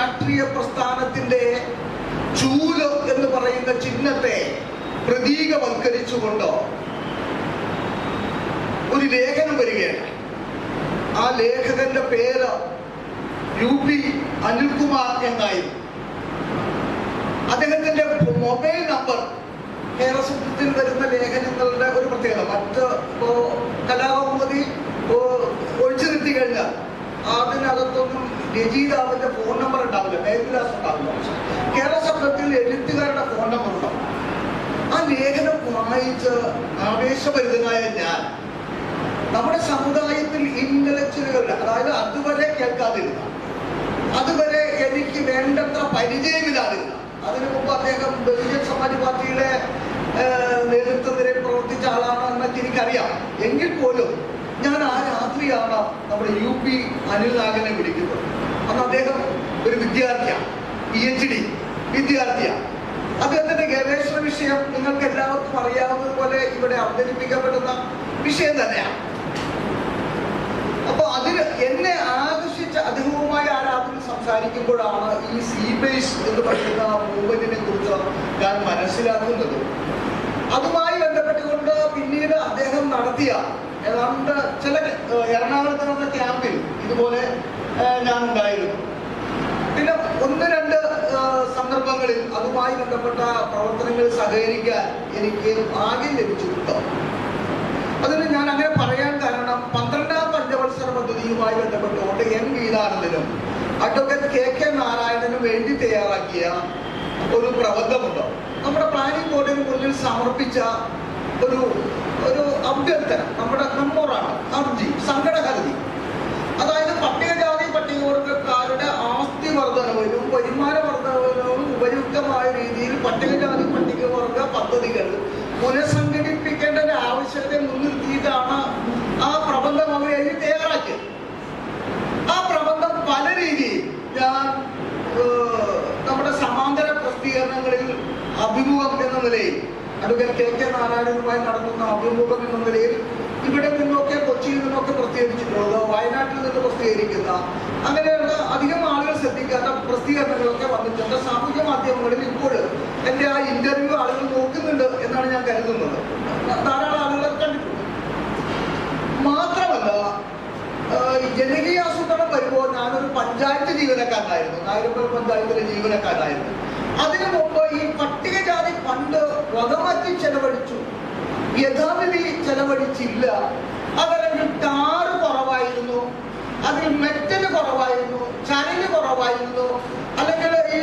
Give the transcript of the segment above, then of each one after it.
രാഷ്ട്രീയ പ്രസ്ഥാനത്തിന്റെ ചൂൽ എന്ന് പറയുന്ന ചിഹ്നത്തെ പ്രതീകവൽക്കരിച്ചുകൊണ്ട് ഒരു ലേഖനം വരികയാണ്. ആ ലേഖകന്റെ പേര് യു പി അനിൽകുമാർ എന്നായിരുന്നു. അദ്ദേഹത്തിന്റെ മൊബൈൽ നമ്പർ കേരളത്തിൽ വരുന്ന ലേഖനങ്ങളുടെ ഒരു പ്രത്യേകത. മറ്റ് കലാകൗമുദി ഒഴിച്ചു നിർത്തി കഴിഞ്ഞാൽ അതിനകത്തൊന്നും രചയിതാവിന്റെ ഫോൺ നമ്പർ ഉണ്ടാവില്ല. മേൽവിലാസം ഉണ്ടാവില്ല കേരള ശബ്ദത്തിൽ എഴുത്തുകാരുടെ ഫോൺ നമ്പർ ഉണ്ടാവും ആ ലേഖനം വായിച്ച് ആവേശഭരിതനായ ഞാൻ. നമ്മുടെ സമുദായത്തിൽ ഇന്റലക്ച്വലുകളുടെ അതായത് അതുവരെ കേൾക്കാതിരുന്ന അതുവരെ എനിക്ക് വേണ്ടത്ര പരിചയമില്ലാതിരുന്ന അതിനു മുമ്പ് അദ്ദേഹം ബഹുജൻ സമാജ് പാർട്ടിയുടെ നേതൃത്വത്തിലെ പ്രവർത്തിച്ച ആളാണെന്ന് എന്നൊക്കെ എനിക്കറിയാം. എങ്കിൽ പോലും ഞാൻ ആ രാത്രിയാണ് നമ്മുടെ യു പി അനിൽനാഗനെ വിളിക്കുന്നത്. അന്ന് അദ്ദേഹം ഒരു വിദ്യാർത്ഥിയാണ് പി എച്ച് ഡി വിദ്യാർത്ഥിയാണ്. അദ്ദേഹത്തിന്റെ ഗവേഷണ വിഷയം നിങ്ങൾക്ക് എല്ലാവർക്കും അറിയാവുന്നത് പോലെ ഇവിടെ അവതരിപ്പിക്കപ്പെടുന്ന വിഷയം തന്നെയാണ്. അപ്പൊ അതിന് എന്നെ ആകർഷിച്ച അദ്ദേഹവുമായി ആ രാത്രി സംസാരിക്കുമ്പോഴാണ് ഈ സി ബേസ് എന്ന് പറയുന്ന മൂവ്മെന്റിനെ കുറിച്ച് ഞാൻ മനസ്സിലാക്കുന്നത്. അതുമായി ബന്ധപ്പെട്ടുകൊണ്ട് പിന്നീട് അദ്ദേഹം നടത്തിയ ഏതാണ്ട് ചില എറണാകുളത്ത് നടന്ന ക്യാമ്പിൽ ഇതുപോലെ ഞാൻ ഉണ്ടായിരുന്നു പിന്നെ ഒന്ന് രണ്ട് സന്ദർഭങ്ങളിൽ അതുമായി ബന്ധപ്പെട്ട പ്രവർത്തനങ്ങൾ സഹകരിക്കാൻ എനിക്ക് ആകെ ലഭിച്ചിട്ടുണ്ടോ? അതിന് ഞാൻ അങ്ങനെ പറയാൻ കാരണം പന്ത്രണ്ടാം പഞ്ചവത്സര പദ്ധതിയുമായി ബന്ധപ്പെട്ടുകൊണ്ട് എൻ ഗീതാനന്ദനും അഡ്വക്കേറ്റ് കെ കെ നാരായണനും വേണ്ടി തയ്യാറാക്കിയ ഒരു പ്രബന്ധമുണ്ട്. നമ്മുടെ പ്ലാനിംഗ് ബോർഡിന് മുന്നിൽ സമർപ്പിച്ച ഒരു ഒരു അഭ്യർത്ഥന. നമ്മുടെ മെമ്മോറാണ് അർജി സങ്കടഹർജി അതായത് പട്ടികജാതി പട്ടികവർഗക്കാരുടെ ആസ്തി വർധനവിനും വരുമാന വർധനവിനും ഉപയുക്തമായ രീതിയിൽ പട്ടികജാതി പട്ടികവർഗ പദ്ധതികൾ പുനഃസംഘടിപ്പിക്കേണ്ടതിന്റെ ആവശ്യത്തെ മുൻനിർത്തിയിട്ടാണ് ആ പ്രബന്ധം അവർ തയ്യാറാക്കിയത്. ആ പ്രബന്ധം പല രീതിയിൽ ഞാൻ നമ്മുടെ സമാന്തര പ്രസിദ്ധീകരണങ്ങളിൽ അഭിമുഖം എന്ന നിലയിൽ അഡ്വക്കേറ്റ് കെ കെ നാരായണനുമായി നടത്തുന്ന അഭിമുഖം എന്ന നിലയിൽ ഇവിടെ നിന്നൊക്കെ കൊച്ചിയിൽ നിന്നൊക്കെ പ്രസിദ്ധീകരിച്ചിട്ടുള്ളത് വയനാട്ടിൽ നിന്ന് പ്രസിദ്ധീകരിക്കുന്ന അങ്ങനെയുള്ള അധികം ആളുകൾ ശ്രദ്ധിക്കാത്ത പ്രസിദ്ധീകരണങ്ങളൊക്കെ വന്നിട്ടുണ്ട്. സാമൂഹ്യ മാധ്യമങ്ങളിൽ ഇപ്പോൾ എന്റെ ആ ഇന്റർവ്യൂ ആളുകൾ നോക്കുന്നുണ്ട് എന്നാണ് ഞാൻ കരുതുന്നത്. ധാരാളം ആളുകളെ കണ്ടിട്ടുണ്ട്. മാത്രമല്ല ജനകീയ ആസൂത്രണം വരുമ്പോൾ ഞാനൊരു പഞ്ചായത്ത് ജീവനക്കാരനായിരുന്നു. നായരമ്പൽ പഞ്ചായത്തിലെ ജീവനക്കാരനായിരുന്നു. അതിനു മുമ്പ് ഈ വകമാറ്റി ചെലവഴിച്ചു. യഥാവിധി ചെലവഴിച്ചില്ല. അതല്ലെങ്കിൽ ടാറ് കുറവായിരുന്നു. അതിൽ മെറ്റൽ കുറവായിരുന്നു. ചരൽ കുറവായിരുന്നു. അല്ലെങ്കിൽ ഈ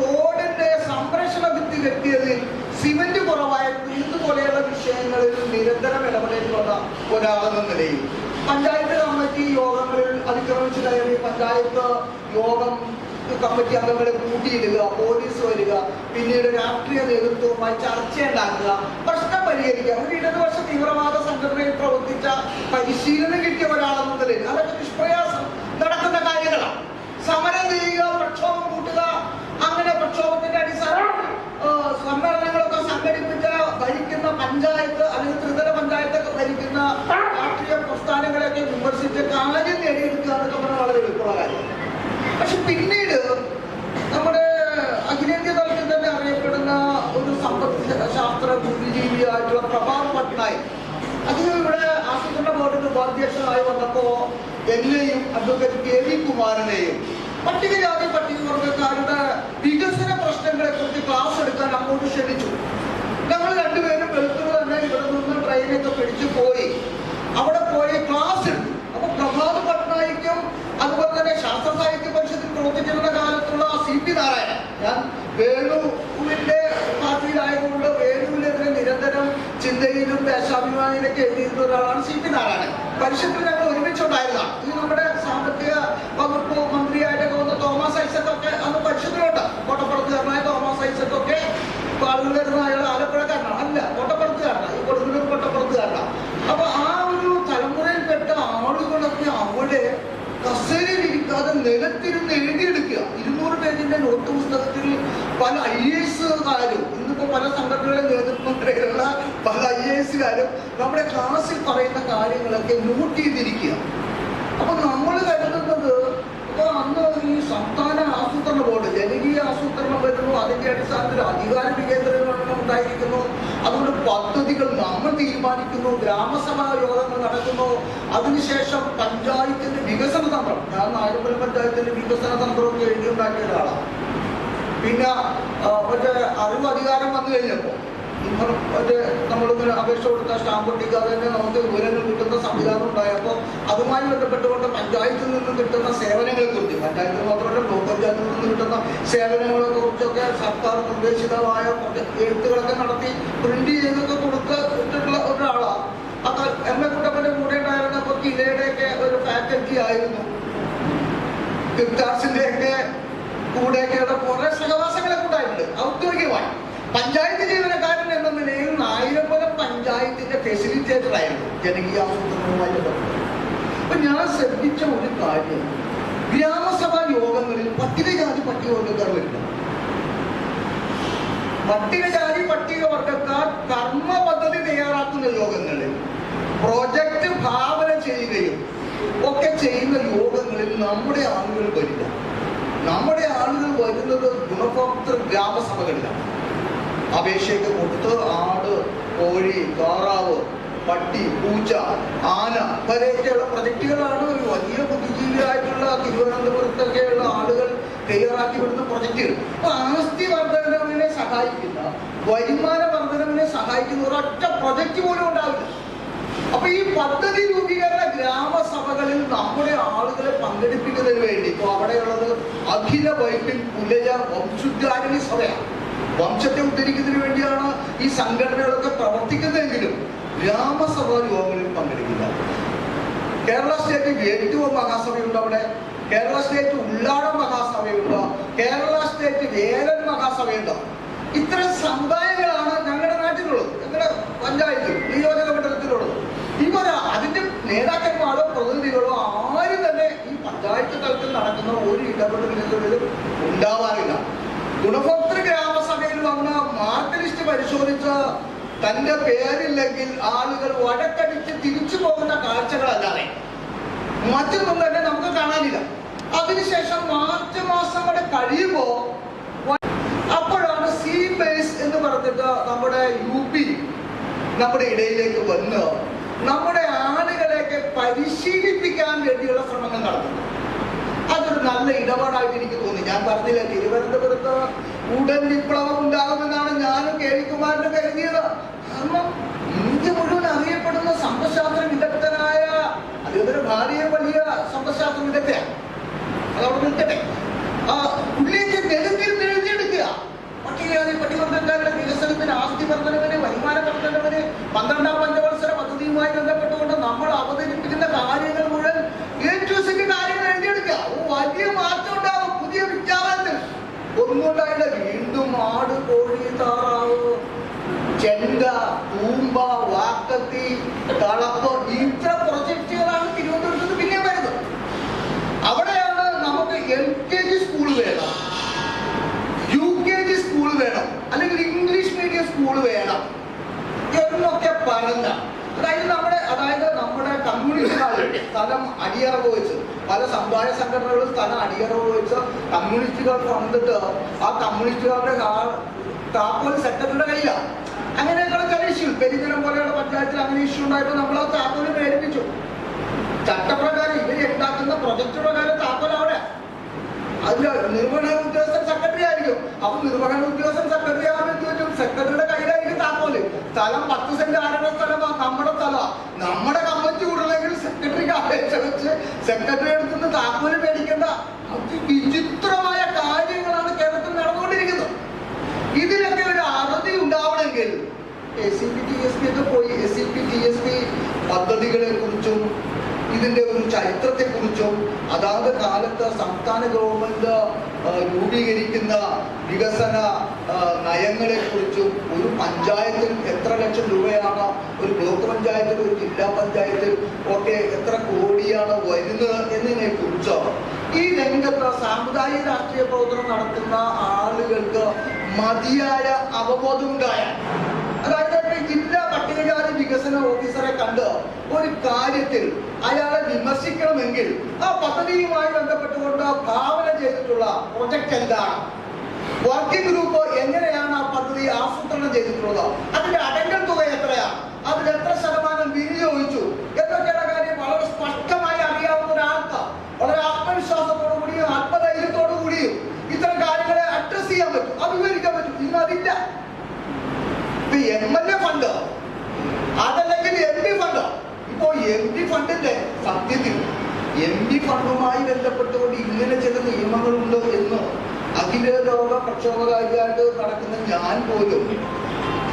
തോടിന്റെ സംരക്ഷണ ഭിത്തി കെട്ടിയതിൽ സിമന്റ് കുറവായിരുന്നു ഇതുപോലെയുള്ള വിഷയങ്ങളിൽ നിരന്തരം ഇടപെടേണ്ടുള്ള ഒരാളെന്ന നിലയിൽ. പഞ്ചായത്ത് കമ്മിറ്റി യോഗങ്ങളിൽ അതിക്രമിച്ചു കയറി പഞ്ചായത്ത് യോഗം കമ്മിറ്റി അംഗങ്ങളെ കൂട്ടിയിടുക പോലീസ് വരിക പിന്നീട് രാഷ്ട്രീയ നേതൃത്വവുമായി ചർച്ച ഉണ്ടാക്കുക പ്രശ്നം പരിഹരിക്കുക. ഒരു ഇടതുപക്ഷ തീവ്രവാദ സംഘടനയിൽ പ്രവർത്തിച്ച പരിശീലനം കിട്ടിയ ഒരാളെന്ന നിലയിൽ അതൊക്കെ നിഷ്പ്രയാസം നടക്കുന്ന കാര്യങ്ങളാണ്. സമരം ചെയ്യുക പ്രക്ഷോഭം കൂട്ടുക അങ്ങനെ പ്രക്ഷോഭത്തിന്റെ അടിസ്ഥാനം സമ്മേളനങ്ങളൊക്കെ സംഘടിപ്പിച്ച ഭരിക്കുന്ന പഞ്ചായത്ത് അല്ലെങ്കിൽ ത്രിതല പഞ്ചായത്തൊക്കെ ഭരിക്കുന്ന രാഷ്ട്രീയ പ്രസ്ഥാനങ്ങളെയൊക്കെ വിമർശിച്ച് കാര്യം നേടിയെടുക്കുക എന്നൊക്കെ പറഞ്ഞാൽ വളരെ എളുപ്പമുള്ള കാര്യം പക്ഷെ പിന്നീട് നമ്മുടെ അഖിലേന്ത്യാ തലത്തിൽ തന്നെ അറിയപ്പെടുന്ന ഒരു സമ്പദ് ശാസ്ത്ര ബുദ്ധിജീവിയായിട്ടുള്ള പ്രഭാത് പട്നായിക്. അദ്ദേഹം ഇവിടെ ആസൂത്രണ ബോർഡിന്റെ ഉപാധ്യക്ഷനായി വന്നപ്പോ എന്നെയും അഡ്വക്കേറ്റ് കെ വി കുമാരനെയും പട്ടികജാതി പട്ടികവർഗക്കാരുടെ വികസന പ്രശ്നങ്ങളെ കുറിച്ച് ക്ലാസ് എടുക്കാൻ അങ്ങോട്ട് ക്ഷണിച്ചു. ഞങ്ങൾ രണ്ടുപേരും വെളുത്തുള്ള തന്നെ ഇവിടെ നിന്ന് ട്രെയിനൊക്കെ പിടിച്ചു പോയി. അവിടെ പോയി ക്ലാസ് എടുത്തു. പ്രഭാത് പട്നായിക്കും അതുപോലെ തന്നെ ശാസ്ത്ര സാഹിത്യ പരിഷത്തിൽ പ്രവർത്തിച്ചിരുന്ന കാലത്തുള്ള സി പി നാരായണൻ. ഞാൻ വേണുവിന്റെ പാർട്ടിയിലായതുകൊണ്ട് വേണുവിനെതിരെ നിരന്തരം ചിന്തയിലും ദേശാഭിമാനിയിലൊക്കെ എഴുതിയിരുന്ന ഒരാളാണ് സി പി നാരായണൻ. പരിഷത്തിൽ ഞങ്ങൾ ഒരുമിച്ചുണ്ടായിരുന്നതാണ്. ഇത് എസുകാരും നമ്മുടെ ക്ലാസ്സിൽ പറയുന്ന കാര്യങ്ങളൊക്കെ നോട്ട് ചെയ്തിരിക്കുക അപ്പൊ നമ്മൾ കരുതുന്നത് ഇപ്പൊ അന്ന് ഈ സംസ്ഥാന ആസൂത്രണ ബോർഡ് ജനകീയ ആസൂത്രണം വരുന്നു അതിന്റെ അടിസ്ഥാനത്തിൽ അധികാര വികേന്ദ്രീകരണം ഉണ്ടായിരിക്കുന്നു. അതുകൊണ്ട് പദ്ധതികൾ നമ്മൾ തീരുമാനിക്കുന്നു ഗ്രാമസഭാ യോഗങ്ങൾ നടക്കുന്നു. അതിനുശേഷം പഞ്ചായത്തിന്റെ വികസന തന്ത്രം. ഞാൻ നായപ്പുരം പഞ്ചായത്തിന്റെ വികസന തന്ത്രമൊക്കെ എഴുതിയുണ്ടാക്കിയ ഒരാളാണ്. പിന്നെ മറ്റേ അറിവ് അധികാരം വന്നു കഴിഞ്ഞപ്പോൾ മറ്റേ നമ്മളിങ്ങനെ അപേക്ഷ കൊടുത്ത സ്റ്റാമ്പ് ഒട്ടിക്കാതെ തന്നെ നമുക്ക് വിവരങ്ങൾ കിട്ടുന്ന സംവിധാനം ഉണ്ടായപ്പോൾ അതുമായി ബന്ധപ്പെട്ടുകൊണ്ട് പഞ്ചായത്തിൽ നിന്നും കിട്ടുന്ന സേവനങ്ങളെ കുറിച്ച് പഞ്ചായത്തിൽ മാത്രമല്ല ബ്ലോക്ക് പഞ്ചായത്തിൽ നിന്നും കിട്ടുന്ന സേവനങ്ങളെ കുറിച്ചൊക്കെ സർക്കാർ നിർദ്ദേശിതമായ എഴുത്തുകളൊക്കെ നടത്തി പ്രിന്റ് ചെയ്തൊക്കെ കൊടുത്തിട്ടുള്ള ഒരാളാണ് അത് എം എ കുട്ടപ്പന്റെ കൂടെ ഉണ്ടായിരുന്നപ്പോൾ കിലയുടെയൊക്കെ ഒരു ഫാക്കൽറ്റി ആയിരുന്നു. ഗിഫ്റ്റാർസിന്റെ ഒക്കെ കൂടെയൊക്കെയുള്ള കുറെ സഹവാസങ്ങളൊക്കെ ഉണ്ടായിട്ടുണ്ട്. ഔദ്യോഗികമായി. പഞ്ചായത്ത് ജീവനക്കാരൻ എന്ന നിലയിൽ നായിരമ്പലം പഞ്ചായത്തിന്റെ ഫെസിലിറ്റേറ്റർ ആയിരുന്നു ജനകീയ ആസൂത്രണവുമായി ബന്ധപ്പെട്ട്. അപ്പൊ ഞാൻ ശ്രദ്ധിച്ച ഒരു കാര്യം. ഗ്രാമസഭാ യോഗങ്ങളിൽ പട്ടികജാതി പട്ടികവർഗക്കാർ വരില്ല പട്ടികജാതി പട്ടികവർഗക്കാർ കർമ്മ പദ്ധതി തയ്യാറാക്കുന്ന യോഗങ്ങളിൽ പ്രോജക്റ്റ് ഭാവന ചെയ്യുകയും ഒക്കെ ചെയ്യുന്ന യോഗങ്ങളിൽ നമ്മുടെ ആളുകൾ വരില്ല. നമ്മുടെ ആളുകൾ വരുന്നത് ഗുണഭോക്തൃ ഗ്രാമസഭകളിലാണ്. അപേക്ഷയൊക്കെ കൊടുത്ത് ആട് കോഴി താറാവ് പട്ടി പൂച്ച ആന വരെയൊക്കെയുള്ള പ്രൊജക്റ്റുകളാണ് ഒരു വലിയ ബുദ്ധിജീവിയായിട്ടുള്ള തിരുവനന്തപുരത്തൊക്കെയുള്ള ആളുകൾ തയ്യാറാക്കി വിടുന്ന പ്രൊജക്റ്റുകൾ അപ്പൊ ആസ്തി വർധനവിനെ സഹായിക്കുന്ന വരുമാന വർധനവിനെ സഹായിക്കുന്ന ഒരൊറ്റ പ്രൊജക്റ്റ് പോലും ഉണ്ടാവില്ല. അപ്പൊ ഈ പദ്ധതി രൂപീകരണ ഗ്രാമസഭകളിൽ നമ്മുടെ ആളുകളെ പങ്കെടുപ്പിക്കുന്നതിന് വേണ്ടി ഇപ്പൊ അവിടെയുള്ളത് അഖില വൈപ്പിൻ പുലയ വംശുദ്ധാരണി സഭയാണ്. വംശത്തെ ഉദ്ധരിക്കുന്നതിന് വേണ്ടിയാണ് ഈ സംഘടനകളൊക്കെ പ്രവർത്തിക്കുന്നതെങ്കിലും ഗ്രാമസഭാ യോഗങ്ങളിൽ പങ്കെടുക്കില്ല. കേരള സ്റ്റേറ്റ് ഏറ്റവും മഹാസഭയുണ്ട് അവിടെ. കേരള സ്റ്റേറ്റ് ഉള്ളാടം മഹാസഭയുണ്ട്. കേരള സ്റ്റേറ്റ് വേലൻ മഹാസഭയുണ്ട്. ഇത്തരം സമുദായങ്ങളാണ് ഞങ്ങളുടെ നാട്ടിലുള്ളത്. ഞങ്ങളുടെ പഞ്ചായത്തിൽ നിയോജക മണ്ഡലത്തിലുള്ളത്. ഇവർ അതിന്റെ നേതാക്കന്മാരോ പ്രതിനിധികളോ ആരും തന്നെ ഈ പഞ്ചായത്ത് തലത്തിൽ നടക്കുന്ന ഒരു ഇടപെടലുകളിലും ഉണ്ടാവാറില്ല. ഗുണഭോക്തൃ പരിശോധിച്ച് തന്റെ പേരില്ലെങ്കിൽ ആളുകൾ വടക്കടിച്ച് തിരിച്ചു പോകുന്ന കാഴ്ചകളല്ലാതെ. മറ്റൊന്നും തന്നെ നമുക്ക് കാണാനില്ല. അതിനുശേഷം മാർച്ച് മാസം കൂടെ കഴിയുമ്പോ അപ്പോഴാണ് സി ബേസ് എന്ന് പറഞ്ഞിട്ട് നമ്മുടെ യു പി നമ്മുടെ ഇടയിലേക്ക് വന്ന് നമ്മുടെ ആളുകളെയൊക്കെ പരിശീലിപ്പിക്കാൻ വേണ്ടിയുള്ള ശ്രമങ്ങൾ നടത്തുന്നു. അതൊരു നല്ല ഇടപാടായിട്ട് എനിക്ക് തോന്നി. ഞാൻ പറഞ്ഞില്ല തിരുവനന്തപുരത്ത് ഉടൻ വിപ്ലവം ഉണ്ടാകുമെന്നാണ് ഞാനും കെ വി കുമാരനും കരുതിയത്. കാരണം ഇന്ത്യ മുഴുവൻ അറിയപ്പെടുന്ന സമ്പശാസ്ത്ര വിദഗ്ധനായ അദ്ദേഹത്തിന്റെ ഭാര്യയെ വലിയ സമ്പശാസ്ത്ര വിദഗ്ധയാണ്. അതവിടെ നിൽക്കട്ടെ. ആ പുള്ളിയൊക്കെ നെടുത്തിൽ എഴുതിയെടുക്കുക പട്ടികജാതി പട്ടികവർഗക്കാരുടെ വികസനത്തിന് ആസ്തി വർധനവിന് വരുമാന വർധനവിന് പന്ത്രണ്ടാം പഞ്ചവത്സര പദ്ധതിയുമായി ബന്ധപ്പെട്ടുകൊണ്ട് നമ്മൾ അവതരിപ്പിക്കുന്ന കാര്യങ്ങൾ മുഴുവൻ എ ടു സെറ്റ് കാര്യങ്ങൾ എഴുതിയെടുക്കുക ഓ, വലിയ മാറ്റം ഉണ്ടാവും പുതിയ വിജ്ഞാപനത്തിൽ ഒന്നുണ്ടായില്ല വീണ്ടും ആട് കോഴി താറാവ്? തൂമ്പ വാക്കത്തി തളപ്പ് ഇത്ര പ്രൊജക്റ്റുകളാണ് തിരുവനന്തപുരത്ത് പിന്നെ വരുന്നത്. അവിടെയാണ് നമുക്ക് എൽ കെ ജി സ്കൂൾ വേണം. യു കെ ജി സ്കൂൾ വേണം. അല്ലെങ്കിൽ ഇംഗ്ലീഷ് മീഡിയം സ്കൂൾ വേണം. എന്നൊക്കെ പറഞ്ഞ അതായത് നമ്മുടെ അതായത് കമ്മ്യൂണിസ്റ്റുകാർ സ്ഥലം അടിയറവ് വെച്ച്. പല സമുദായ സംഘടനകളും സ്ഥലം അടിയറവ് വെച്ച് കമ്മ്യൂണിസ്റ്റുകാർ വന്നിട്ട് ആ കമ്മ്യൂണിസ്റ്റുകാരുടെ താപ്പോൾ സെക്രട്ടറിയുടെ കയ്യിലാണ് അങ്ങനെയൊക്കെയുള്ള ചില ഇഷ്യൂ പെരിന്തലം പോലെയുള്ള പഞ്ചായത്തിൽ അങ്ങനെ ഇഷ്യൂ ഉണ്ടായപ്പോൾ നമ്മൾ ആ താപ്പോലെ പ്രേരിപ്പിച്ചു ചട്ടപ്രകാരം ഇവർ ഉണ്ടാക്കുന്ന പ്രൊജക്ട് പ്രകാരം താക്കോൽ അവിടെ. അതിൽ നിർവഹണ ഉദ്യോഗസ്ഥൻ സെക്രട്ടറി ആയിരിക്കും. അപ്പൊ നിർവഹണ ഉദ്യോഗസ്ഥൻ സെക്രട്ടറി ആവുമ്പോൾ സെക്രട്ടറിയുടെ കയ്യിലായിരിക്കും താക്കോൽ സ്ഥലം പത്ത് സെന്റ് ആരുടെ സ്ഥലമാണ് നമ്മുടെ സ്ഥലമാണ് നമ്മുടെ സെക്രട്ടറിക്ക് അപേക്ഷ സെക്രട്ടറി അടുത്തുനിന്ന് താക്കോൽ പേടിക്കേണ്ട അതിവിചിത്രമായ കാര്യങ്ങളാണ് കേരളത്തിൽ നടന്നുകൊണ്ടിരിക്കുന്നത്. ഇതിനൊക്കെ ഒരു അറുതി ഉണ്ടാവണമെങ്കിൽ S C P T S P ഒക്കെ പോയി S C P T S P പദ്ധതികളെ കുറിച്ചും ഇതിന്റെ ഒരു ചരിത്രത്തെ കുറിച്ചും അതാത് കാലത്ത് സംസ്ഥാന ഗവൺമെന്റ് രൂപീകരിക്കുന്ന വികസന ആ, നയങ്ങളെ കുറിച്ചും ഒരു പഞ്ചായത്തിൽ എത്ര ലക്ഷം രൂപയാണ് ഒരു ബ്ലോക്ക് പഞ്ചായത്തിൽ ഒരു ജില്ലാ പഞ്ചായത്തിൽ ഒക്കെ എത്ര കോടിയാണ് വരുന്നത് എന്നതിനെ കുറിച്ചോ ഈ രംഗത്ത് സാമുദായിക രാഷ്ട്രീയ പ്രവർത്തനം നടത്തുന്ന ആളുകൾക്ക് മതിയായ അവബോധം ഉണ്ടായാൽ അതായത് ജില്ലാ പട്ടികജാതി വികസന ഓഫീസറെ കണ്ട് ഒരു കാര്യത്തിൽ അയാളെ വിമർശിക്കണമെങ്കിൽ ആ പദ്ധതിയുമായി ബന്ധപ്പെട്ടുകൊണ്ട് ഭാവന ചെയ്തിട്ടുള്ള പ്രൊജക്ട് എന്താണ്? വർക്കിംഗ് ഗ്രൂപ്പ് എങ്ങനെയാണ് ആ പദ്ധതി ആസൂത്രണം ചെയ്തിട്ടുള്ളത്? അതിന്റെ അടങ്കൽ തുക എത്രയാണ് അതിൽ എത്ര ശതമാനം വിനിയോഗിച്ചു? എന്നൊക്കെയുള്ള കാര്യം വളരെ സ്പഷ്ടമായി അറിയാവുന്ന ഒരാൾക്ക് വളരെ ആത്മവിശ്വാസത്തോടു കൂടിയും ആത്മധൈര്യത്തോടു കൂടിയും ഇത്തരം കാര്യങ്ങളെ അഡ്രസ് ചെയ്യാൻ പറ്റും. അത് വിവരിക്കാൻ പറ്റും. ഇന്ന് അതില്ല. എം എൽ എ ഫണ്ട് അതല്ലെങ്കിൽ എം പി ഫണ്ട് ഇപ്പോ എം പി ഫണ്ടിന്റെ സത്യത്തിൽ എം പി ഫണ്ടുമായി ബന്ധപ്പെട്ടുകൊണ്ട് ഇങ്ങനെ ചില നിയമങ്ങളുണ്ട് എന്ന് അഖില ലോക പ്രക്ഷോഭകാരിയായിട്ട് നടക്കുന്ന ഞാൻ പോലും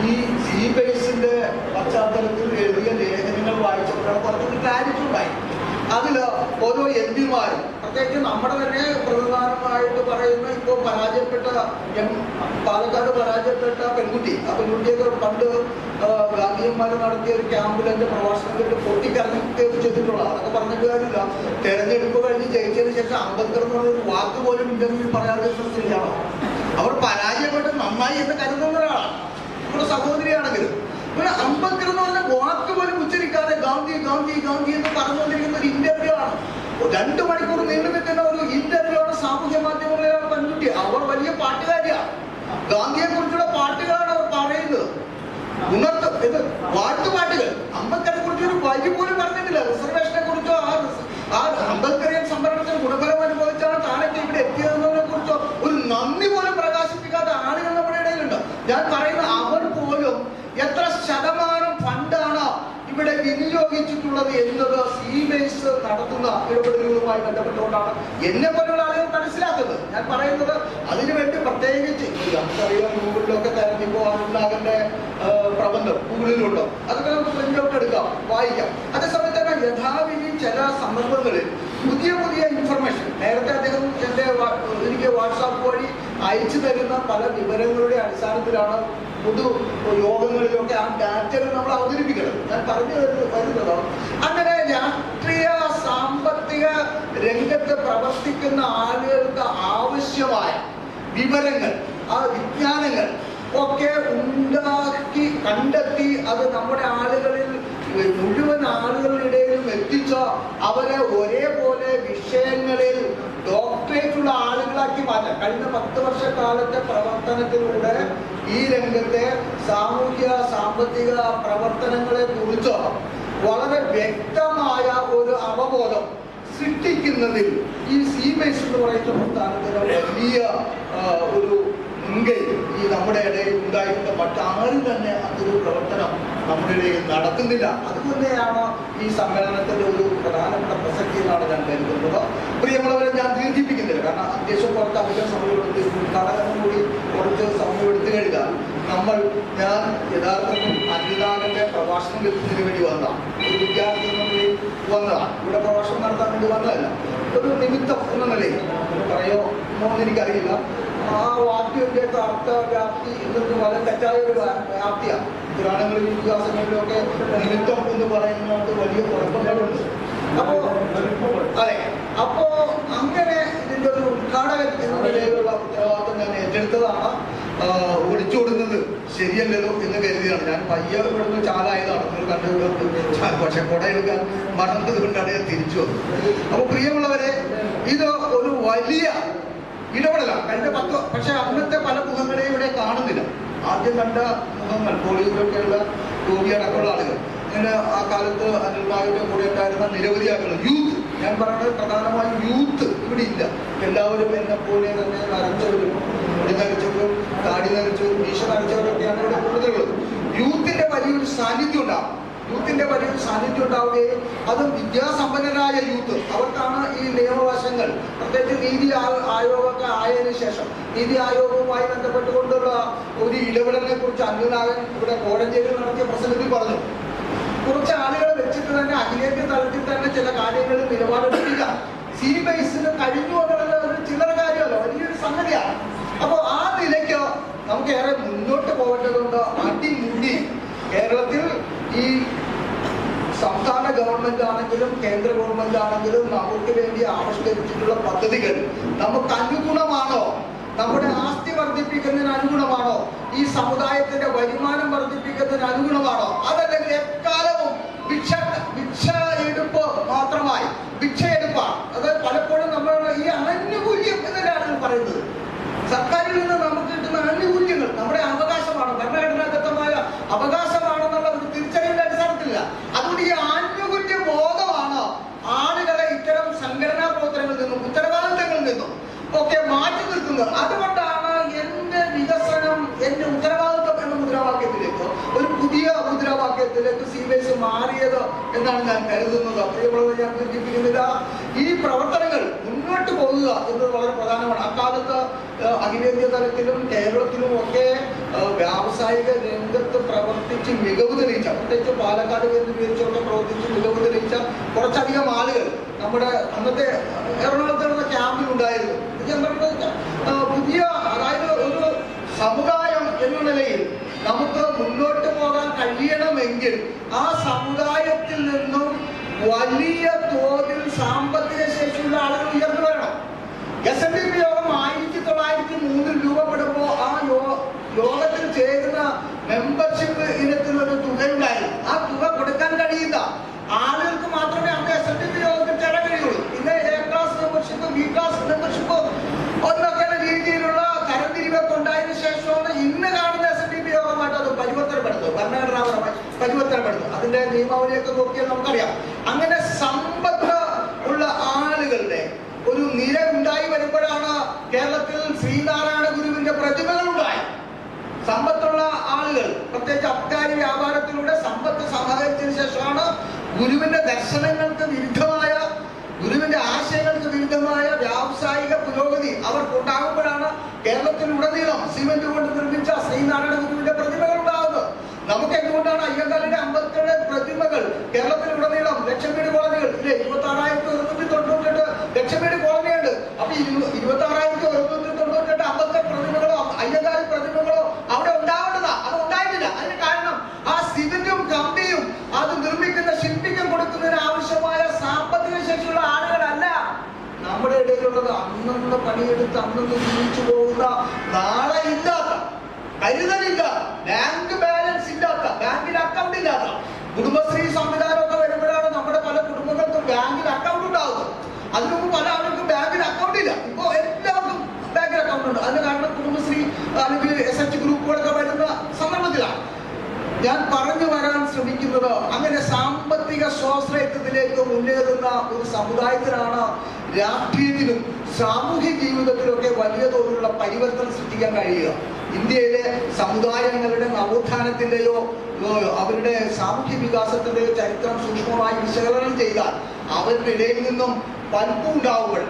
ഈ സി ബേസിന്റെ പശ്ചാത്തലത്തിൽ എഴുതിയ ലേഖനങ്ങൾ വായിച്ചപ്പോഴാണ് കുറച്ചൊരു ക്ലാരിറ്റി ഉണ്ടായി. അതിൽ ഓരോ എം പിമാരും പ്രത്യേകിച്ച് നമ്മുടെ തന്നെ പ്രധാനമായിട്ട് പറയുന്ന ഇപ്പോൾ പരാജയപ്പെട്ട എം പാലക്കാട് പരാജയപ്പെട്ട പെൺകുട്ടി. ആ പെൺകുട്ടിയൊക്കെ പണ്ട് ഗാന്ധിയന്മാർ നടത്തിയ ഒരു ക്യാമ്പിൽ എന്റെ പ്രഭാഷണത്തിൽ പൊട്ടിക്കറങ്ങി ചെയ്തിട്ടുള്ള അതൊക്കെ പറഞ്ഞിട്ട് കാര്യമില്ല. തെരഞ്ഞെടുപ്പ് കഴിഞ്ഞ് ജയിച്ചതിന് ശേഷം അംബേദ്കർ എന്ന് പറഞ്ഞ ഒരു വാക്ക് പോലും ഇന്ത്യയിൽ പറയാതെ ശരിയാണോ അവർ പരാജയപ്പെട്ട് നന്നായി എന്ന് കരുതുന്ന ഒരാളാണ്. നമ്മുടെ സഹോദരിയാണെങ്കിലും. പിന്നെ അംബേദ്കർ എന്ന് പറഞ്ഞ വാക്ക് പോലും ഉച്ചരിക്കാതെ ഗാന്ധി ഗാന്ധി ഗാന്ധി എന്ന് പറഞ്ഞുകൊണ്ടിരിക്കുന്ന ഒരു ഇന്റർവ്യൂ ആണ് രണ്ടു മണിക്കൂർ നീണ്ടു നിൽക്കുന്ന ഒരു ഇന്റർവ്യൂ ആണ് സാമൂഹ്യ മാധ്യമങ്ങളിലെ പെൺകുട്ടി. അവർ വലിയ പാട്ടുകാരിയാണ് ഗാന്ധിയെ കുറിച്ചുള്ള പാട്ടുകളാണ് അവർ പറയുന്നത്. ഉണർത്ത് ഇത് വാട്ടുപാട്ടുകൾ അമ്പക്കരെ കുറിച്ച് ഒരു വരി പോലും പറഞ്ഞിട്ടില്ല. റിസർവേഷനെ കുറിച്ചോ ആ ആ അംബേദ്കറിയൻ സംവരണത്തിന് ഗുണഫലം വിനിയോഗിച്ചിട്ടുള്ളത് എന്നത് സി ബേസ് നടത്തുന്ന ഇടപെടലുകളുമായി ബന്ധപ്പെട്ടുകൊണ്ടാണ്. എന്നെ പോലുള്ള ആളുകൾ മനസ്സിലാക്കുന്നത്. ഞാൻ പറയുന്നത് അതിനുവേണ്ടി പ്രത്യേകിച്ച് നമുക്കറിയാം ഗൂഗിളിലൊക്കെ തെരഞ്ഞിപ്പോ അരുണാകന്റെ പ്രബന്ധം ഗൂഗിളിലുണ്ടോ? അതൊക്കെ നമുക്ക് പ്രിന്റ് ഔട്ട് എടുക്കാം വായിക്കാം. അതേസമയത്ത് തന്നെ യഥാവിധി ചില സന്ദർഭങ്ങളിൽ പുതിയ പുതിയ ഇൻഫർമേഷൻ നേരത്തെ അദ്ദേഹം എന്റെ എനിക്ക് വാട്സാപ്പ് വഴി അയച്ചു തരുന്ന പല വിവരങ്ങളുടെ അടിസ്ഥാനത്തിലാണ് പൊതു യോഗങ്ങളിലൊക്കെ ആ ഡാറ്റകൾ നമ്മൾ അവതരിപ്പിക്കണം. ഞാൻ പറഞ്ഞു വരുന്നതാണ് വരുന്നത്. അങ്ങനെ രാഷ്ട്രീയ സാമ്പത്തിക രംഗത്ത് പ്രവർത്തിക്കുന്ന ആളുകൾക്ക് ആവശ്യമായ വിവരങ്ങൾ ആ വിജ്ഞാനങ്ങൾ ഒക്കെ ഉണ്ടാക്കി കണ്ടെത്തി അത് നമ്മുടെ ആളുകളിൽ മുഴുവൻ ആളുകളുടെ ഇടയിലും എത്തിച്ച അവരെ ഒരേപോലെ വിഷയങ്ങളിൽ മാറ്റാം. കഴിഞ്ഞ പത്ത് വർഷക്കാലത്തെ പ്രവർത്തനത്തിലൂടെ ഈ രംഗത്തെ സാമൂഹ്യ സാമ്പത്തിക പ്രവർത്തനങ്ങളെ കുറിച്ചോ വളരെ വ്യക്തമായ ഒരു അവബോധം സൃഷ്ടിക്കുന്നതിൽ ഈ സി ബേസ് എന്ന് പറയുന്ന പ്രസ്ഥാനത്തിന് വലിയ ഒരു മുൻകൈ ഈ നമ്മുടെ ഇടയിൽ ഉണ്ടായിട്ട് മറ്റാരും തന്നെ അതൊരു പ്രവർത്തനം നമ്മുടെ ഇടയിൽ നടത്തുന്നില്ല. അതുതന്നെയാണ് ഈ സമ്മേളനത്തിന്റെ ഒരു പ്രധാനപ്പെട്ട പ്രസക്തി എന്നാണ് ഞാൻ കരുതുന്നത്. പ്രിയമുള്ളവരെ ഞാൻ ദീർഘിപ്പിക്കുന്നില്ല. കാരണം അത്യാവശ്യം പുറത്ത് അധികം സമയമെടുത്ത് ഉദ്ഘാടനം കൂടി കുറച്ച് സമയമെടുത്തു കഴിഞ്ഞാൽ നമ്മൾ ഞാൻ യഥാർത്ഥത്തിൽ അനിതാകന്റെ പ്രഭാഷണം ലഭിക്കുന്നതിന് വേണ്ടി വന്നതാണ്. ഒരു വിദ്യാർത്ഥി എന്ന നിലയിൽ വന്നതാണ്. ഇവിടെ പ്രഭാഷണം നടത്താൻ വേണ്ടി വന്നതല്ല. ഒരു നിമിത്തം എന്ന നിലയിൽ. പറയോ? എന്ന് എനിക്കറിയില്ല. ആ വാക്യത്തിന്റെ അർത്ഥ വ്യാപ്തി എന്നൊക്കെ വളരെ തെറ്റായ ഒരു വ്യാ- വ്യാപ്തിയാണ്. പുരാണങ്ങളിലും ഇതിഹാസങ്ങളിലും ഒക്കെ നിമിത്തം എന്ന് പറയുന്നത് വലിയ കുഴപ്പങ്ങളുണ്ട്. അപ്പോ അതെ അപ്പോ അങ്ങനെ ഇതിന്റെ ഒരു ഉദ്ഘാടകൻ എന്ന നിലയിലുള്ള ഉത്തരവാദിത്വം ഞാൻ ഏറ്റെടുത്തതാണ്. ഒളിച്ചോടുന്നത് ശരിയല്ലല്ലോ എന്ന് കരുതിയാണ്. ഞാൻ പയ്യ ഇവിടുന്ന് ചാലായതാണ്. നിങ്ങൾ കണ്ടു പക്ഷെ കുട എടുക്കാൻ മറന്നത് കൊണ്ടാണ് ഞാൻ തിരിച്ചു വന്നത് അപ്പൊ പ്രിയമുള്ളവരെ ഇത് ഒരു വലിയ ഇടപെടലാണ് കഴിഞ്ഞ പത്ത് പക്ഷെ അന്നത്തെ പല മുഖങ്ങളെയും ഇവിടെ കാണുന്നില്ല. ആദ്യം കണ്ട മുഖങ്ങൾ ബോളിവുഡിലൊക്കെയുള്ള ഗോപി അടക്കമുള്ള ആളുകൾ. അങ്ങനെ ആ കാലത്ത് അനിൽ അനിൽബാഗിന്റെ കൂടെ ഉണ്ടായിരുന്ന നിരവധി ആളുകൾ. യൂത്ത് ഞാൻ പറയുന്നത് പ്രധാനമായും യൂത്ത് ഇവിടെ ഇല്ല. എല്ലാവരും എന്നെ പോലെ തന്നെ നരച്ചവരും മുടി നരച്ചവരും താടി നരച്ചവരും മീശ നരച്ചവരൊക്കെയാണ് ഇവിടെ കൂടുതലുള്ളത്. യൂത്തിന്റെ വലിയൊരു സാന്നിധ്യം ഉണ്ടാവും. യൂത്തിന്റെ വലിയൊരു സാന്നിധ്യം ഉണ്ടാവുകയും അതും വിദ്യാസമ്പന്നരായ യൂത്ത്. അവർക്കാണ് ഈ നിയമവശങ്ങൾ. പ്രത്യേകിച്ച് നീതി ആയോഗമൊക്കെ ആയതിനു ശേഷം നീതി ആയോഗവുമായി ബന്ധപ്പെട്ടുകൊണ്ടുള്ള ഒരു ഇടപെടലിനെ കുറിച്ച് അന്യനാഗൻ ഇവിടെ കോഴഞ്ചേരിയിൽ നടത്തിയ പ്രസംഗത്തിൽ പറഞ്ഞു. കുറച്ച് ആളുകളെ വെച്ചിട്ട് തന്നെ അഖിലേന്ത്യ തലത്തിൽ തന്നെ ചില കാര്യങ്ങൾ നിലപാടെടുക്കുക സി ബൈസിന് കഴിഞ്ഞു എന്നുള്ള ഒരു ചില്ലറ കാര്യമല്ല വലിയൊരു സംഗതിയാണ്. അപ്പോൾ ആ നിലയ്ക്ക് നമുക്ക് ഏറെ മുന്നോട്ട് പോകേണ്ടതുണ്ട്. അടിമുടി കേരളത്തിൽ ഈ സംസ്ഥാന ഗവൺമെന്റ് ആണെങ്കിലും കേന്ദ്ര ഗവൺമെന്റ് ആണെങ്കിലും നമുക്ക് വേണ്ടി ആവിഷ്കരിച്ചിട്ടുള്ള പദ്ധതികൾ നമുക്ക് അനുഗുണമാണോ? നമ്മുടെ ആസ്തി വർദ്ധിപ്പിക്കുന്നതിന് അനുഗുണമാണോ? ഈ സമുദായത്തിന്റെ വരുമാനം വർദ്ധിപ്പിക്കുന്നതിന് അനുഗുണമാണോ? അതല്ലെങ്കിൽ എക്കാലവും ഭിക്ഷ ഭിക്ഷ എടുപ്പ് മാത്രമായി ഭിക്ഷയെടുപ്പാണ് അത് പലപ്പോഴും നമ്മൾ ഈ എന്നല്ലേ ആളുകൾ പറയുന്നത്. സർക്കാരിൽ നിന്ന് നമുക്ക് കിട്ടുന്ന ആനുകൂല്യങ്ങൾ നമ്മുടെ അവകാശമാണ്. ഭരണഘടനാഗതമായ അവകാശമാണെന്നുള്ള ഒരു തിരിച്ചറിവിന്റെ അടിസ്ഥാനത്തിലില്ല അതുകൊണ്ട് ഈ ആനുകൂല്യ ബോധമാണ് ആളുകളെ ഇത്തരം സംഘടനാ പ്രവർത്തനങ്ങളിൽ നിന്നും ഉത്തരവാദിത്തങ്ങളിൽ നിന്നും ഒക്കെ മാറ്റി നിർത്തുന്നത്. അതുകൊണ്ടാണ് എന്റെ വികസനം എന്റെ ഉത്തരവാദിത്വം എന്ന മുദ്രാവാക്യത്തിലേക്ക് ഒരു പുതിയ മുദ്രാവാക്യത്തിലേക്ക് സി ബി എസ് മാറിയത് എന്നാണ് ഞാൻ കരുതുന്നത്. പ്രിയമുള്ളത് ഞാൻ സൂചിപ്പിക്കുന്നില്ല ഈ പ്രവർത്തനങ്ങൾ മുന്നോട്ട് പോകുക എന്നത് വളരെ പ്രധാനമാണ്. അക്കാലത്ത് അഖിലേന്ത്യ തലത്തിലും കേരളത്തിലും ഒക്കെ വ്യാവസായിക രംഗത്ത് പ്രവർത്തിച്ച് മികവ് തെളിയിച്ച പ്രത്യേകിച്ച് പാലക്കാട് കേന്ദ്രീകരിച്ചൊക്കെ പ്രവർത്തിച്ച് മികവ് തെളിയിച്ച കുറച്ചധികം ആളുകൾ നമ്മുടെ അന്നത്തെ എറണാകുളത്ത് നടന്ന ക്യാമ്പിൽ ഉണ്ടായിരുന്നു. പുതിയ അതായത് ഒരു സമുദായം എന്ന നിലയിൽ നമുക്ക് മുന്നോട്ട് പോകാൻ കഴിയണമെങ്കിൽ ആ സമുദായത്തിൽ നിന്നും വലിയ തോതിൽ സാമ്പത്തിക ശേഷിയുള്ള ആളുകൾ ഉയർന്നു വരണം. എസ് എൻ ഡി പി യോഗം ആയിരത്തി തൊള്ളായിരത്തി മൂന്നിൽ രൂപപ്പെടുമ്പോൾ ആ യോഗത്തിൽ ചേരുന്ന മെമ്പർഷിപ്പ് ഇനത്തിൽ ഒരു തുകയുണ്ടായിരുന്നു ആ തുക കൊടുക്കാൻ കഴിയുന്ന ആളുകൾക്ക് മാത്രമേ അന്ന് എസ് എൻ ഡി പി യോഗത്തിൽ ചേരാൻ കഴിയുള്ളൂ പിന്നെ A class membership B class membership ഒന്നൊക്കെയുള്ള രീതിയിലുള്ള തരംതിരിവൊക്കെ ഉണ്ടായതിനു ശേഷമാണ് ഇന്ന് കാണുന്ന എസ് എൻ ഡി പി യോഗമായിട്ട് അത് പരിവർത്തനപ്പെടുത്തും പരിവർത്തനപ്പെടുത്തും അതിന്റെ നിയമാവലിയൊക്കെ നോക്കിയാൽ നമുക്കറിയാം. അങ്ങനെ സമ്പത്ത് ഉള്ള ആളുകളുടെ ഒരു നിര ഉണ്ടായി വരുമ്പോഴാണ് കേരളത്തിൽ ശ്രീനാരായണ ഗുരുവിന്റെ പ്രതിമകൾ ഉണ്ടായി സമ്പത്തുള്ള ആളുകൾ പ്രത്യേകിച്ച് അബ്കാരി വ്യാപാരത്തിലൂടെ സമ്പത്ത് സമാഹരിച്ചതിന് ശേഷമാണ് ഗുരുവിന്റെ ദർശനങ്ങൾക്ക് വിരുദ്ധമായ ഗുരുവിന്റെ ആശയങ്ങൾക്ക് വിരുദ്ധമായ വ്യാവസായിക പുരോഗതി അവർക്കുണ്ടാകുമ്പോഴാണ് കേരളത്തിൽ ഉടനീളം സിമെന്റ് കൊണ്ട് നിർമ്മിച്ച ശ്രീനാരായണ ഗുരുവിന്റെ പ്രതിമകൾ നമുക്ക് എന്തുകൊണ്ടാണ് അയ്യങ്കാലിന്റെ അമ്പത്തിയേഴ് പ്രതിമകൾ കേരളത്തിൽ ഉടനീളം ലക്ഷംവീട് കോളനികൾ? ഇല്ലേ ഇരുപത്തി ആറായിരത്തി ഒരുന്നൂറ്റി തൊണ്ണൂറ്റെട്ട് ലക്ഷം വീട് കോളനിയുണ്ട്. അപ്പൊ ഇരുപത്തി ആറായിരത്തി ഒരുന്നൂറ്റി തൊണ്ണൂറ്റെട്ട് അമ്പത്തെട്ട് പ്രതിമകളോ അയ്യങ്കാലി പ്രതിമകളോ അവിടെ ഉണ്ടാവേണ്ടതാ? അത് ഉണ്ടായിട്ടില്ല അതിന് കാരണം ആ സിവിലും കമ്പിയും അത് നിർമ്മിക്കുന്ന ശില്പിക്കും കൊടുക്കുന്നതിന് ആവശ്യമായ സാമ്പത്തിക ശേഷിയുള്ള ആളുകളല്ല. നമ്മുടെ ഇടയിലുള്ളത് അന്നന്ന് പണിയെടുത്ത് അന്നന്ന് ജീവിച്ചു പോകുന്ന നാളെ ഇല്ലാത്ത കരുതലില്ല ബാങ്ക് ബാലൻസ് ഇല്ലാത്ത ബാങ്കിൽ അക്കൗണ്ട് ഇല്ലാത്ത കുടുംബശ്രീ സംവിധാനമൊക്കെ വരുമ്പോഴാണ് നമ്മുടെ പല കുടുംബങ്ങൾക്കും ബാങ്കിൽ അക്കൗണ്ട് ഉണ്ടാവുന്നത്. അതിനു മുമ്പ് പല ആളുകൾക്കും ബാങ്കിൽ അക്കൗണ്ട് ഇല്ല. ഇപ്പോ എല്ലാവർക്കും ബാങ്കിൽ അക്കൗണ്ട് ഉണ്ട്. അതിന് കാരണം കുടുംബശ്രീ അല്ലെങ്കിൽ എസ് എച്ച് ഗ്രൂപ്പുകളൊക്കെ വരുന്ന സന്ദർഭത്തിലാണ്. ഞാൻ പറഞ്ഞു വരാൻ ശ്രമിക്കുന്നത് അങ്ങനെ സാമ്പത്തിക സ്വാശ്രയത്വത്തിലേക്ക് മുന്നേറുന്ന ഒരു സമുദായത്തിനാണ് രാഷ്ട്രീയത്തിലും സാമൂഹ്യ ജീവിതത്തിലൊക്കെ വലിയ തോതിലുള്ള പരിവർത്തനം സൃഷ്ടിക്കാൻ കഴിയുക. ഇന്ത്യയിലെ സമുദായങ്ങളുടെ നവോത്ഥാനത്തിന്റെയോ അവരുടെ സാമൂഹ്യ വികാസത്തിന്റെയോ ചരിത്രം സൂക്ഷ്മമായി വിശകലനം ചെയ്താൽ അവരുടെ ഇടയിൽ നിന്നും പലപ്പുണ്ടാവുകൾ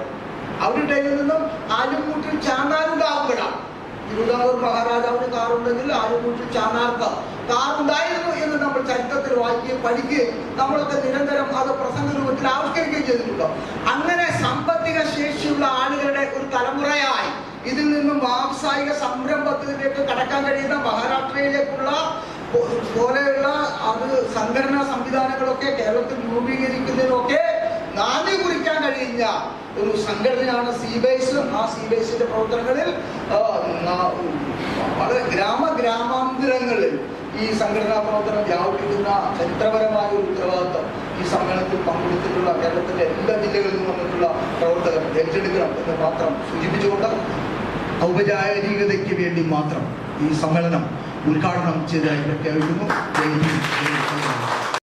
അവരുടെ നിന്നും ആലുംകൂട്ടിൽ ചാന്നാനുണ്ടാവുമ്പോഴാണ് തിരുവിതാംകൂർ മഹാരാജാവിന് കാറുണ്ടെങ്കിൽ ആലുംകൂട്ടിൽ ചാനാർക്ക് കാറുണ്ടായിരുന്നു എന്ന് നമ്മൾ ചരിത്രത്തിൽ വായിക്കുകയും പഠിക്കുകയും നമ്മളൊക്കെ നിരന്തരം അത് പ്രസംഗ രൂപത്തിൽ ആവിഷ്കരിക്കുകയും ചെയ്തിട്ടുണ്ട്. അങ്ങനെ സാമ്പത്തിക ശേഷിയുള്ള ആളുകളുടെ ഒരു തലമുറയായി ഇതിൽ നിന്നും വ്യാവസായിക സംരംഭത്തിലേക്ക് കടക്കാൻ കഴിയുന്ന മഹാരാഷ്ട്രയിലേക്കുള്ള പോലെയുള്ള അത് സംഘടനാ സംവിധാനങ്ങളൊക്കെ കേരളത്തിൽ രൂപീകരിക്കുന്നതിനൊക്കെ നാന്ദി കുറിക്കാൻ കഴിയുന്ന ഒരു സംഘടനയാണ് സി ബേസ് ആ സി ബേസിന്റെ പ്രവർത്തനങ്ങളിൽ വളരെ ഗ്രാമ ഗ്രാമാന്തരങ്ങളിൽ ഈ സംഘടനാ പ്രവർത്തനം വ്യാപിപ്പിക്കുന്ന ചരിത്രപരമായ ഒരു ഉത്തരവാദിത്വം ഈ സമ്മേളനത്തിൽ പങ്കെടുത്തിട്ടുള്ള കേരളത്തിന്റെ എല്ലാ ജില്ലകളിൽ നിന്നും വന്നിട്ടുള്ള പ്രവർത്തകർ ഏറ്റെടുക്കണം എന്ന് മാത്രം സൂചിപ്പിച്ചുകൊണ്ട് ഔപചാരികതയ്ക്ക് വേണ്ടി മാത്രം ഈ സമ്മേളനം ഉദ്ഘാടനം ചെയ്തതായി പ്രഖ്യാപിക്കുന്നു.